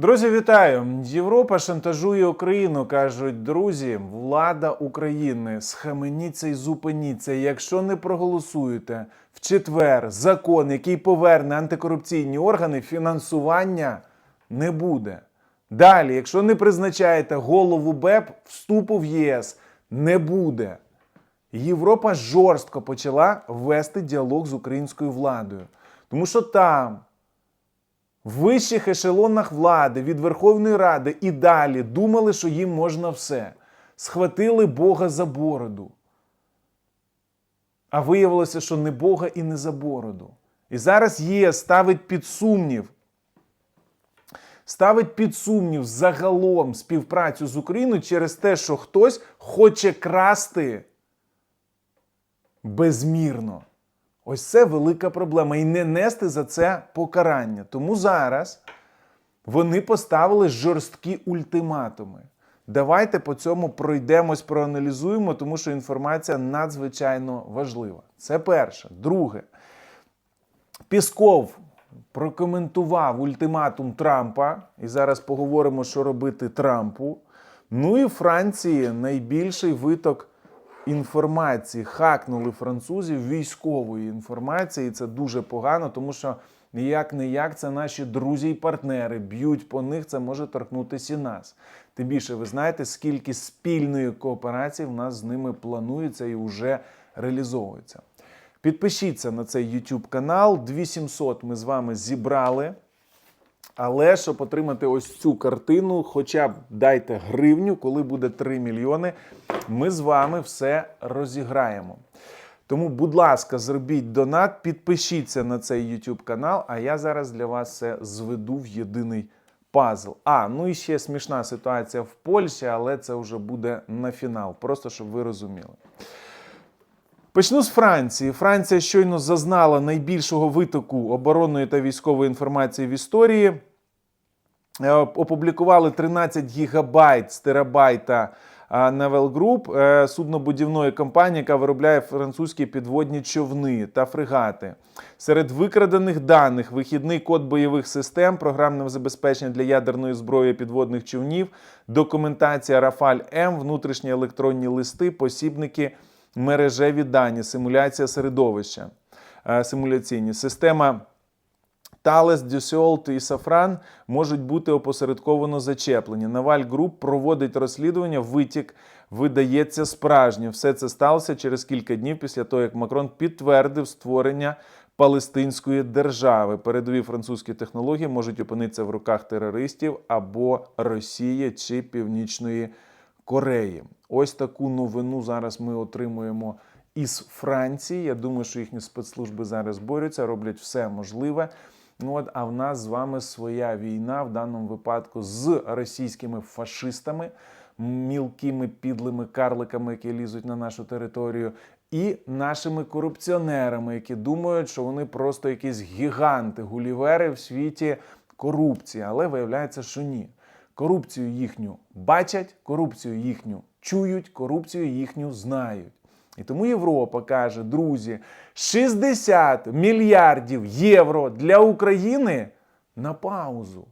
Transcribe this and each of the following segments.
Друзі, вітаю! Європа шантажує Україну. кажуть друзі, влада України. Схаменіться і зупиніться. Якщо не проголосуєте в четвер закон, який поверне антикорупційні органи, фінансування не буде. Далі, якщо не призначаєте голову БЕП, вступу в ЄС не буде. Європа жорстко почала вести діалог з українською владою, тому що там в вищих ешелонах влади від Верховної Ради і далі думали, що їм можна все. Схватили Бога за бороду. А виявилося, що не Бога і не за бороду. І зараз ЄС ставить під сумнів. Ставить під сумнів загалом співпрацю з Україною через те, що хтось хоче красти безмірно. Ось це велика проблема. І не нести за це покарання. Тому зараз вони поставили жорсткі ультиматуми. Давайте по цьому пройдемось, проаналізуємо, тому що інформація надзвичайно важлива. Це перше. Друге, Пісков прокоментував ультиматум Трампа, і зараз поговоримо, що робити Трампу. Ну і Франції найбільший виток інформації. Хакнули французів військової інформації. І це дуже погано, тому що ніяк не як це наші друзі і партнери б'ють по них, це може торкнутися і нас. Тим більше, ви знаєте, скільки спільної кооперації в нас з ними планується і вже реалізовується. Підпишіться на цей YouTube канал. 2700 ми з вами зібрали. Але щоб отримати ось цю картину, хоча б дайте гривню, коли буде 3 мільйони, ми з вами все розіграємо. Тому, будь ласка, зробіть донат, підпишіться на цей YouTube канал, а я зараз для вас це зведу в єдиний пазл. А, ну і ще смішна ситуація в Польщі, але це вже буде на фінал, просто щоб ви розуміли. Почну з Франції. Франція щойно зазнала найбільшого витоку оборонної та військової інформації в історії. Е, Опублікували 13 гігабайт з терабайта е, Naval Group, е, суднобудівної компанії, яка виробляє французькі підводні човни та фрегати. Серед викрадених даних вихідний код бойових систем, програмне забезпечення для ядерної зброї підводних човнів, документація Рафаль М, внутрішні електронні листи, посібники мережеві дані, симуляція середовища, е, симуляційні. Система Thales, Dassault і Safran можуть бути опосередковано зачеплені. Наваль Груп проводить розслідування, витік видається справжнім. Все це сталося через кілька днів після того, як Макрон підтвердив створення Палестинської держави. Передові французькі технології можуть опинитися в руках терористів або Росії чи Північної Кореї. Ось таку новину зараз ми отримуємо із Франції. Я думаю, що їхні спецслужби зараз борються, роблять все можливе. Ну от, а в нас з вами своя війна в даному випадку з російськими фашистами, мілкими підлими карликами, які лізуть на нашу територію, і нашими корупціонерами, які думають, що вони просто якісь гіганти, гулівери в світі корупції. Але виявляється, що ні. Корупцію їхню бачать, корупцію їхню чують, корупцію їхню знають. І тому Європа каже: друзі, 60 мільярдів євро для України на паузу.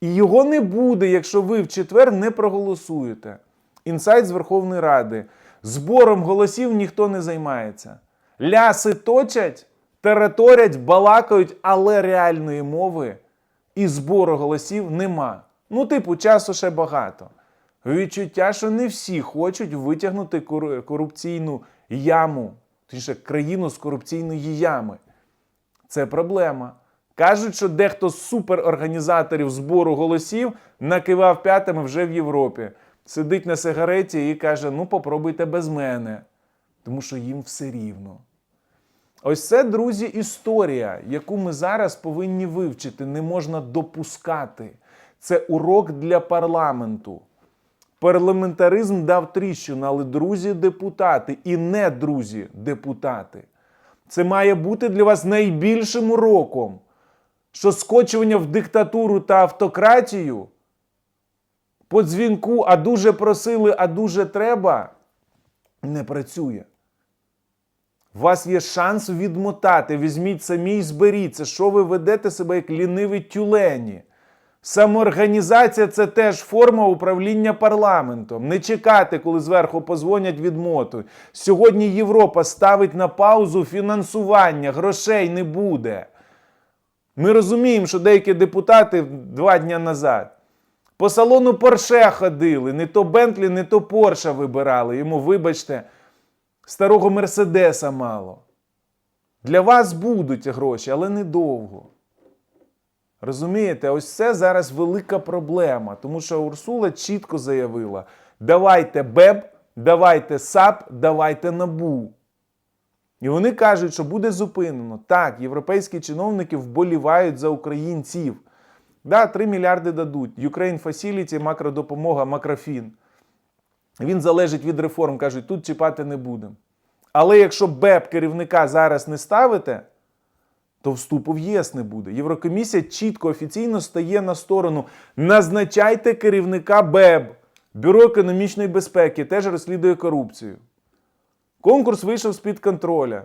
І його не буде, якщо ви в четвер не проголосуєте. Інсайт з Верховної Ради. Збором голосів ніхто не займається. Ляси точать, тераторять, балакають, але реальної мови і збору голосів нема. Ну, типу, часу ще багато. Відчуття, що не всі хочуть витягнути корупційну яму, точніше, країну з корупційної ями. Це проблема. Кажуть, що дехто з суперорганізаторів збору голосів накивав п'ятами вже в Європі. Сидить на сигареті і каже: ну попробуйте без мене. Тому що їм все рівно. Ось це, друзі, історія, яку ми зараз повинні вивчити. Не можна допускати. Це урок для парламенту. Парламентаризм дав тріщину, але друзі депутати і не друзі депутати. Це має бути для вас найбільшим уроком, що скочування в диктатуру та автократію по дзвінку, а дуже просили, а дуже треба, не працює. У вас є шанс відмотати. Візьміть самі і зберіться, що ви ведете себе як ліниві тюлені. Самоорганізація це теж форма управління парламентом. Не чекати, коли зверху позвонять відмотують. Сьогодні Європа ставить на паузу фінансування, грошей не буде. Ми розуміємо, що деякі депутати два дні назад по салону Порше ходили, не то Бентлі, не то Порша вибирали. Йому, вибачте, старого Мерседеса мало. Для вас будуть гроші, але недовго. Розумієте, ось це зараз велика проблема, тому що Урсула чітко заявила: давайте БЕБ, давайте САП, давайте НАБУ. І вони кажуть, що буде зупинено. Так, європейські чиновники вболівають за українців. Да, 3 мільярди дадуть. Ukraine Facility, макродопомога, макрофін. Він залежить від реформ, кажуть, тут чіпати не будемо. Але якщо БЕП керівника зараз не ставите, то вступу в ЄС не буде. Єврокомісія чітко офіційно стає на сторону. Назначайте керівника БЕБ. Бюро економічної безпеки теж розслідує корупцію. Конкурс вийшов з-під контроля.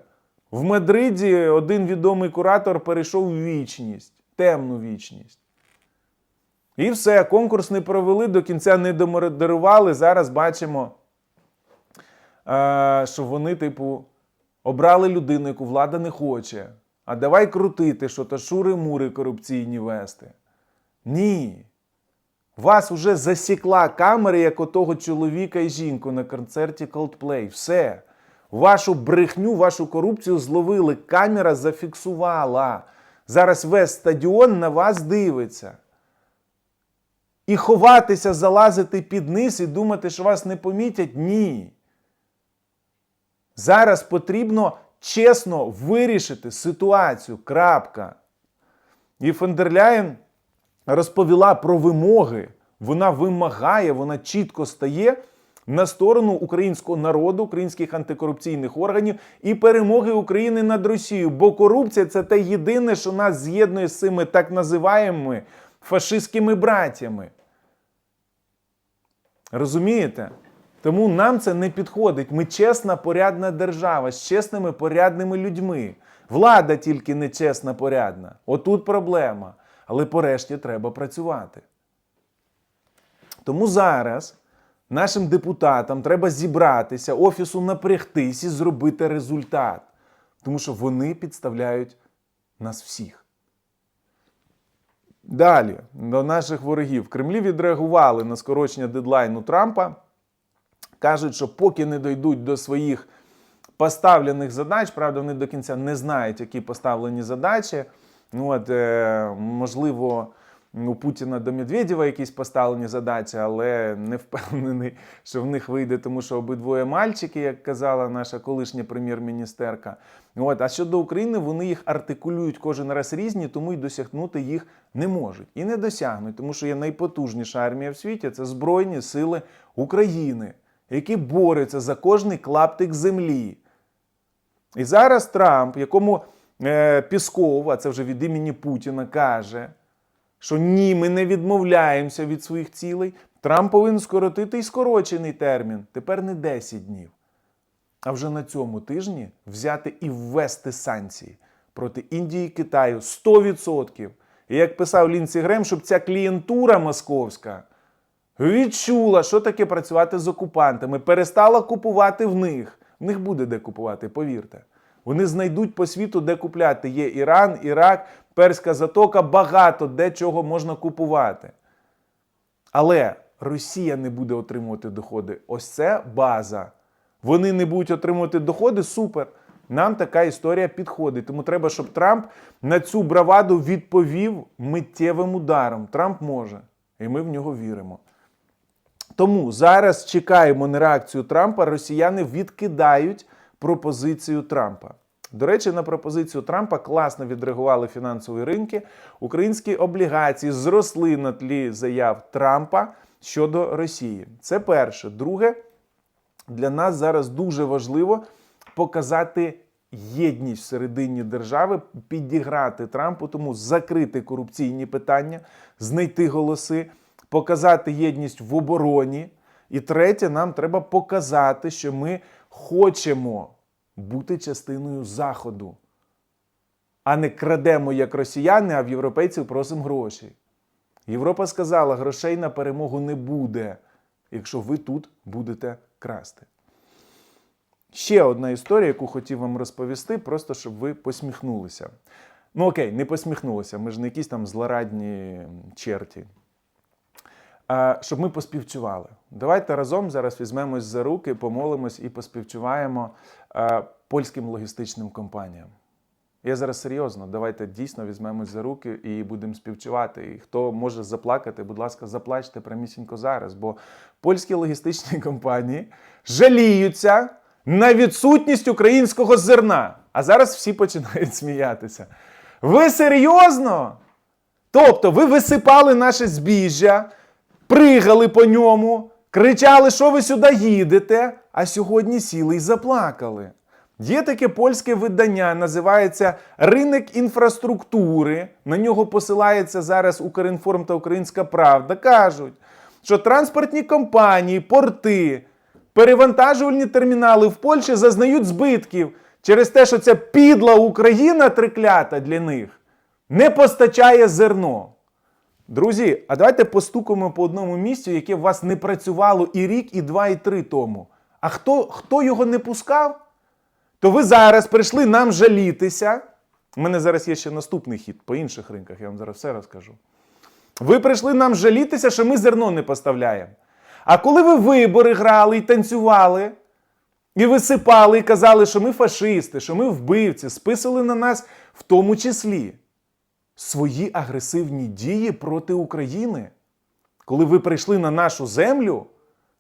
В Мадриді один відомий куратор перейшов в вічність, темну вічність. І все, конкурс не провели, до кінця не домодерували. Зараз бачимо, е, що вони, типу, обрали людину, яку влада не хоче. А давай крутити, що то шури-мури корупційні вести. Ні. Вас уже засікла камера, як отого чоловіка і жінку на концерті Coldplay. Все. Вашу брехню, вашу корупцію зловили. Камера зафіксувала. Зараз весь стадіон на вас дивиться. І ховатися, залазити під низ і думати, що вас не помітять ні. Зараз потрібно чесно вирішити ситуацію. Крапка. І Фондерляєн розповіла про вимоги. Вона вимагає, вона чітко стає на сторону українського народу, українських антикорупційних органів і перемоги України над Росією. Бо корупція це те єдине, що нас з'єднує з цими так називаємими фашистськими братями. Розумієте? Тому нам це не підходить. Ми чесна, порядна держава з чесними, порядними людьми. Влада тільки не чесна, порядна. Отут проблема. Але порешті треба працювати. Тому зараз нашим депутатам треба зібратися, офісу напрягтись і зробити результат. Тому що вони підставляють нас всіх. Далі, до наших ворогів. Кремлі відреагували на скорочення дедлайну Трампа. Кажуть, що поки не дійдуть до своїх поставлених задач, правда, вони до кінця не знають, які поставлені задачі. Ну, от, е, можливо, у Путіна до Медведєва якісь поставлені задачі, але не впевнений, що в них вийде, тому що обидвоє мальчики, як казала наша колишня прем'єр-міністерка. От, а щодо України, вони їх артикулюють кожен раз різні, тому й досягнути їх не можуть. І не досягнуть, тому що є найпотужніша армія в світі це Збройні Сили України, які борються за кожний клаптик землі. І зараз Трамп, якому е, Пісков, а це вже від імені Путіна, каже, що ні, ми не відмовляємося від своїх цілей. Трамп повинен скоротити і скорочений термін. Тепер не 10 днів. А вже на цьому тижні взяти і ввести санкції проти Індії і Китаю 100%. І як писав Лінсі Грем, щоб ця клієнтура московська відчула, що таке працювати з окупантами, перестала купувати в них. В них буде де купувати, повірте. Вони знайдуть по світу, де купляти. Є Іран, Ірак, Перська затока, багато де чого можна купувати. Але Росія не буде отримувати доходи. Ось це база. Вони не будуть отримувати доходи, супер. Нам така історія підходить. Тому треба, щоб Трамп на цю браваду відповів миттєвим ударом. Трамп може, і ми в нього віримо. Тому зараз чекаємо на реакцію Трампа. Росіяни відкидають пропозицію Трампа. До речі, на пропозицію Трампа класно відреагували фінансові ринки. Українські облігації зросли на тлі заяв Трампа щодо Росії. Це перше. Друге, для нас зараз дуже важливо показати єдність всередині держави, підіграти Трампу, тому закрити корупційні питання, знайти голоси, показати єдність в обороні. І третє, нам треба показати, що ми хочемо бути частиною Заходу, а не крадемо як росіяни, а в європейців просимо гроші. Європа сказала, грошей на перемогу не буде, якщо ви тут будете красти. Ще одна історія, яку хотів вам розповісти, просто щоб ви посміхнулися. Ну окей, не посміхнулися, ми ж не якісь там злорадні черті. Щоб ми поспівчували. Давайте разом зараз візьмемось за руки, помолимось і поспівчуваємо польським логістичним компаніям. Я зараз серйозно, давайте дійсно візьмемось за руки і будемо співчувати. І хто може заплакати, будь ласка, заплачте прямісінько зараз. Бо польські логістичні компанії жаліються на відсутність українського зерна. А зараз всі починають сміятися. Ви серйозно? Тобто, ви висипали наше збіжжя, пригали по ньому, кричали, що ви сюди їдете, а сьогодні сіли і заплакали. Є таке польське видання, називається Ринок інфраструктури. На нього посилається зараз Укрінформ та Українська Правда. Кажуть, що транспортні компанії, порти, перевантажувальні термінали в Польщі зазнають збитків через те, що ця підла Україна триклята для них не постачає зерно. Друзі, а давайте постукаємо по одному місцю, яке у вас не працювало і рік, і два, і три тому. А хто, хто його не пускав? То ви зараз прийшли нам жалітися. У мене зараз є ще наступний хід по інших ринках, я вам зараз все розкажу. Ви прийшли нам жалітися, що ми зерно не поставляємо. А коли ви вибори грали і танцювали, і висипали, і казали, що ми фашисти, що ми вбивці, списували на нас в тому числі свої агресивні дії проти України. Коли ви прийшли на нашу землю,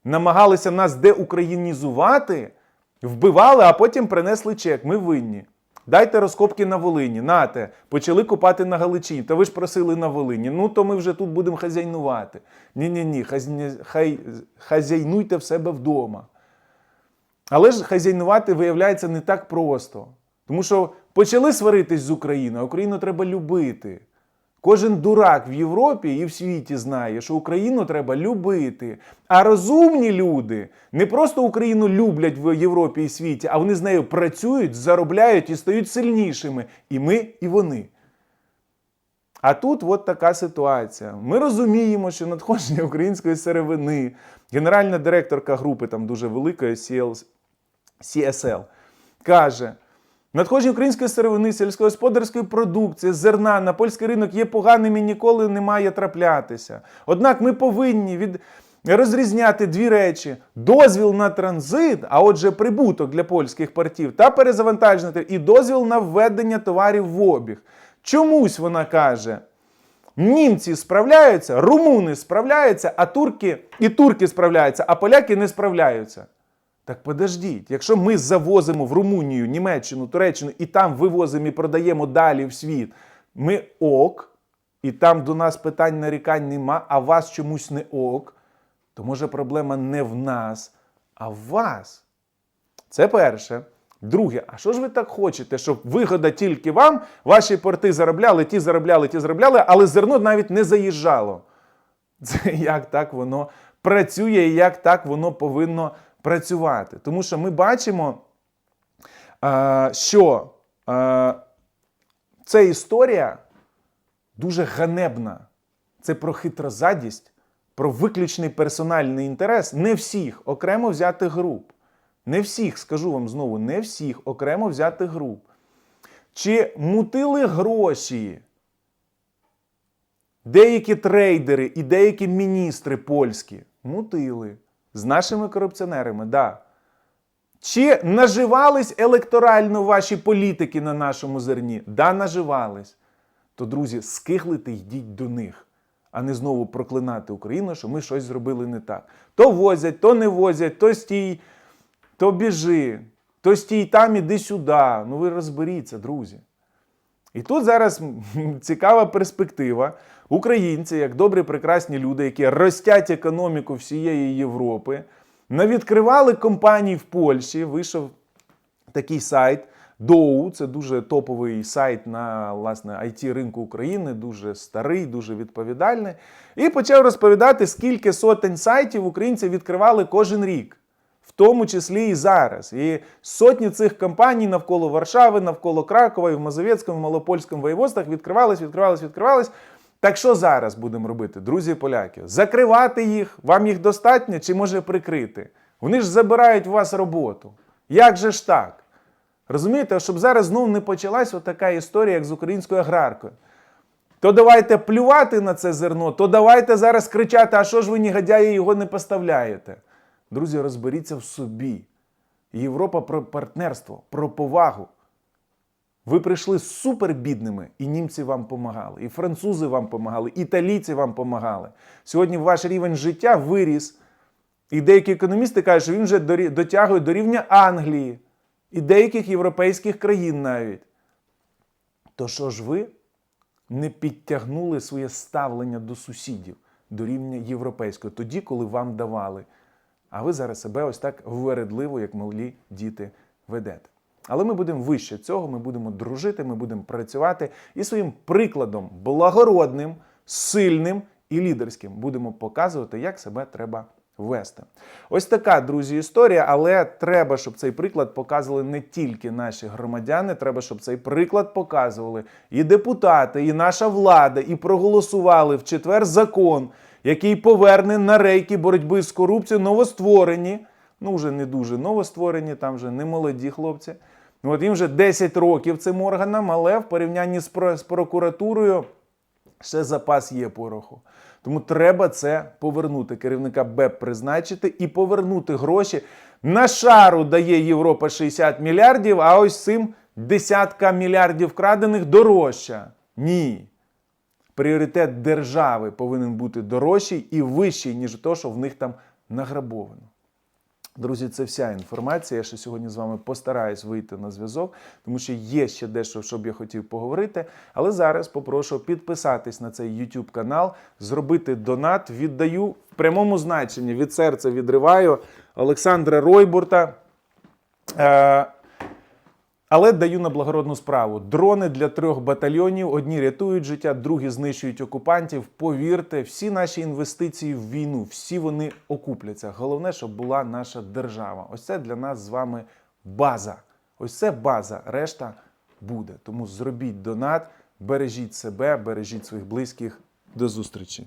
намагалися нас деукраїнізувати, вбивали, а потім принесли чек. Ми винні. Дайте розкопки на Волині. Нате, почали копати на Галичині. Та ви ж просили на Волині. Ну, то ми вже тут будемо хазяйнувати. Ні-ні-ні, хазня- хай, хазяйнуйте в себе вдома. Але ж хазяйнувати виявляється не так просто. Тому що почали сваритись з Україною, Україну треба любити. Кожен дурак в Європі і в світі знає, що Україну треба любити. А розумні люди не просто Україну люблять в Європі і світі, а вони з нею працюють, заробляють і стають сильнішими. І ми, і вони. А тут от така ситуація. Ми розуміємо, що надходження української сировини, генеральна директорка групи там дуже великої CSL, каже: надходження української сировини, сільськогосподарської продукції, зерна на польський ринок є поганим і ніколи не має траплятися. Однак ми повинні від. Розрізняти дві речі: дозвіл на транзит, а отже, прибуток для польських портів та перезавантаження, і дозвіл на введення товарів в обіг. Чомусь вона каже: німці справляються, румуни справляються, а турки і турки справляються, а поляки не справляються. Так подождіть, якщо ми завозимо в Румунію, Німеччину, Туреччину і там вивозимо і продаємо далі в світ, ми ок, і там до нас питань нарікань нема, а вас чомусь не ок, то може проблема не в нас, а в вас. Це перше. Друге, а що ж ви так хочете, щоб вигода тільки вам, ваші порти заробляли, ті заробляли, ті заробляли, але зерно навіть не заїжджало. Це як так воно працює і як так воно повинно працювати. Тому що ми бачимо, що ця історія дуже ганебна. Це про хитрозадість, про виключний персональний інтерес не всіх окремо взятих груп. Не всіх, скажу вам знову, не всіх окремо взятих груп. Чи мутили гроші деякі трейдери і деякі міністри польські? Мутили. З нашими корупціонерами, да. Чи наживались електорально ваші політики на нашому зерні? Да, наживались. То, друзі, скиглите йдіть до них, а не знову проклинати Україну, що ми щось зробили не так. То возять, то не возять, то стій, то біжи, то стій там, іди сюди. Ну ви розберіться, друзі. І тут зараз цікава перспектива. Українці, як добрі, прекрасні люди, які ростять економіку всієї Європи, навідкривали компанії в Польщі. Вийшов такий сайт Доу, це дуже топовий сайт на власне it ринку України, дуже старий, дуже відповідальний. І почав розповідати, скільки сотень сайтів українці відкривали кожен рік. В тому числі і зараз. І сотні цих компаній навколо Варшави, навколо Кракова, і в Мазовецькому, в Малопольському воєводствах відкривались, відкривались, відкривались. Так що зараз будемо робити, друзі поляки? Закривати їх? Вам їх достатньо чи може прикрити? Вони ж забирають у вас роботу. Як же ж так? Розумієте, щоб зараз знову не почалась така історія, як з українською аграркою. То давайте плювати на це зерно, то давайте зараз кричати, а що ж ви, негодяї, його не поставляєте. Друзі, розберіться в собі. Європа про партнерство, про повагу. Ви прийшли супер бідними, і німці вам помагали, і французи вам помагали, італійці вам помагали. Сьогодні ваш рівень життя виріс. І деякі економісти кажуть, що він вже дотягує до рівня Англії і деяких європейських країн навіть. То що ж ви не підтягнули своє ставлення до сусідів, до рівня європейського, тоді, коли вам давали. А ви зараз себе ось так вередливо, як малі діти, ведете. Але ми будемо вище цього, ми будемо дружити, ми будемо працювати і своїм прикладом благородним, сильним і лідерським будемо показувати, як себе треба вести. Ось така, друзі, історія, але треба, щоб цей приклад показували не тільки наші громадяни, треба, щоб цей приклад показували і депутати, і наша влада, і проголосували в четвер закон, який поверне на рейки боротьби з корупцією новостворені, ну вже не дуже новостворені, там вже не молоді хлопці. Ну, от їм вже 10 років цим органам, але в порівнянні з, про- з прокуратурою ще запас є пороху. Тому треба це повернути. Керівника БЕП призначити і повернути гроші. На шару дає Європа 60 мільярдів, а ось цим десятка мільярдів вкрадених дорожча. Ні. Пріоритет держави повинен бути дорожчий і вищий, ніж то, що в них там награбовано. Друзі, це вся інформація. Я ще сьогодні з вами постараюсь вийти на зв'язок, тому що є ще дещо, що б я хотів поговорити. Але зараз попрошу підписатись на цей YouTube канал, зробити донат. Віддаю в прямому значенні від серця відриваю Олександра Ройбурта. Але даю на благородну справу. Дрони для трьох батальйонів: одні рятують життя, другі знищують окупантів. Повірте, всі наші інвестиції в війну, всі вони окупляться. Головне, щоб була наша держава. Ось це для нас з вами база. Ось це база. Решта буде. Тому зробіть донат, бережіть себе, бережіть своїх близьких. До зустрічі.